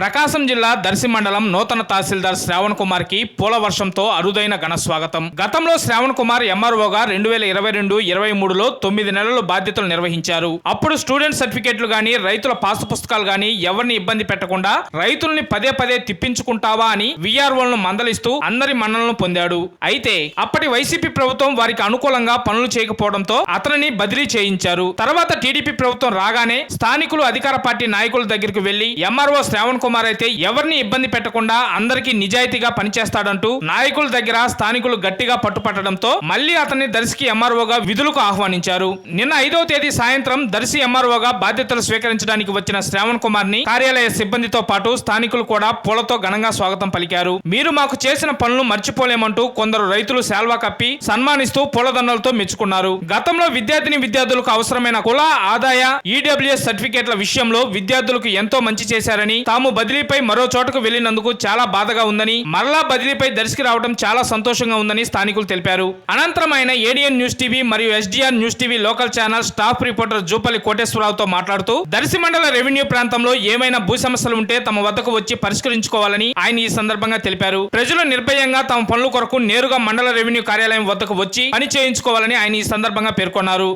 ప్రకాశం జిల్లా దర్శి మండలం నూతన తహసీల్దార్ శ్రావణ్ కుమార్కి పూల వర్షంతో అరుదైన ఘన స్వాగతం. గతంలో శ్రావణ్ కుమార్ ఎంఆర్ఓగా రెండు వేల ఇరవై రెండు ఇరవై మూడులో తొమ్మిది నెలలు బాధ్యతలు నిర్వహించారు. అప్పుడు స్టూడెంట్ సర్టిఫికేట్లు గాని రైతుల పాసు పుస్తకాలు గాని ఎవరిని ఇబ్బంది పెట్టకుండా రైతుల్ని పదే పదే తిప్పించుకుంటావా అని విఆర్ఓలను మందలిస్తూ అందరి మన్నలను పొందాడు. అయితే అప్పటి వైసీపీ ప్రభుత్వం వారికి అనుకూలంగా పనులు చేయకపోవడంతో అతనిని బదిలీ చేయించారు. తర్వాత టీడీపీ ప్రభుత్వం రాగానే స్థానికులు అధికార పార్టీ నాయకుల దగ్గరికి వెళ్ళి ఎంఆర్ఓ శ్రావణ్ కుమార్ అయితే ఎవరిని ఇబ్బంది పెట్టకుండా అందరికీ నిజాయితీగా పనిచేస్తాడంటూ నాయకుల దగ్గర స్థానికులు గట్టిగా పట్టుపట్టడంతో మళ్ళీ అతన్ని దర్శికి ఎంఆర్ఓగా విధులకు ఆహ్వానించారు. నిన్న ఐదవ తేదీ సాయంత్రం దర్శి ఎంఆర్ఓగా బాధ్యతలు స్వీకరించడానికి వచ్చిన శ్రావణ్ కుమార్ని కార్యాలయ సిబ్బందితో పాటు స్థానికులు కూడా పూలతో ఘనంగా స్వాగతం పలికారు. మీరు మాకు చేసిన పనులు మర్చిపోలేమంటూ కొందరు రైతులు శాల్వా కప్పి సన్మానిస్తూ పూలదండలతో మెచ్చుకున్నారు. గతంలో విద్యార్థిని విద్యార్థులకు అవసరమైన కుల ఆదాయ ఈడబ్ల్యూఎస్ సర్టిఫికేట్ల విషయంలో విద్యార్థులకు ఎంతో మంచి చేశారని తాము బదిలీపై మరో చోటకు వెళ్ళినందుకు చాలా బాధగా ఉందని మరలా బదిలీపై దర్శకి రావడం చాలా సంతోషంగా ఉందని స్థానికులు తెలిపారు. అనంతరం ఆయన ఏడిఎన్ న్యూస్ టీవీ మరియు SDR news TV local channel staff reporter Jupalli కోటేశ్వరరావుతో మాట్లాడుతూ దర్శి మండల రెవెన్యూ ప్రాంతంలో ఏమైనా భూ సమస్యలు ఉంటే తమ వద్దకు వచ్చి పరిష్కరించుకోవాలని ఆయన ఈ సందర్భంగా తెలిపారు. ప్రజలు నిర్భయంగా తమ పనుల కొరకు నేరుగా మండల రెవెన్యూ కార్యాలయం వద్దకు వచ్చి పని చేయించుకోవాలని ఆయన ఈ సందర్భంగా పేర్కొన్నారు.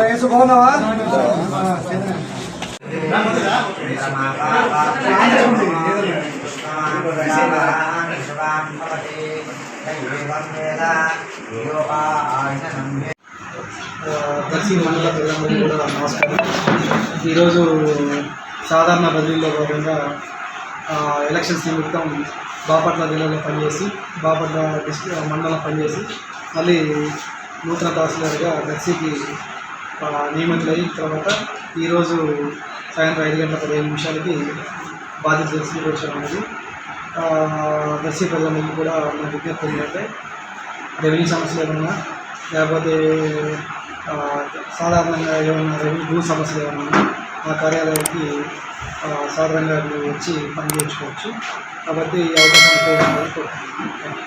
యేసు బాగున్నావా దర్శి మండల ప్రజలందరికీ కూడా నమస్కారం ఈరోజు సాధారణ బదిలీలో భాగంగా ఎలక్షన్స్ నిమిత్తం బాపట్ల జిల్లాలో పనిచేసి బాపట్ల డిస్ట్రిక్ట్ మండలం పనిచేసి మళ్ళీ నూతన తహసీల్దార్గా నర్సీకి ఆ, నియమితులైన తర్వాత ఈరోజు సాయంత్రం ఐదు గంటల పదిహేను నిమిషాలకి బాధ్యత స్వీకరించడం అనేది ఆ, ప్రజలందరికీ కూడా మన విజ్ఞప్తి ఏంటంటే రెవెన్యూ సమస్యలు ఏమన్నా లేకపోతే సాధారణంగా ఏమన్నా రెవెన్యూ భూ సమస్యలు ఏమన్నా ఆ మా కార్యాలయానికి సాధారణంగా మీరు వచ్చి పని చేయించుకోవచ్చు. కాబట్టి ఈ అవకాశం కోరుకుంటున్నాను.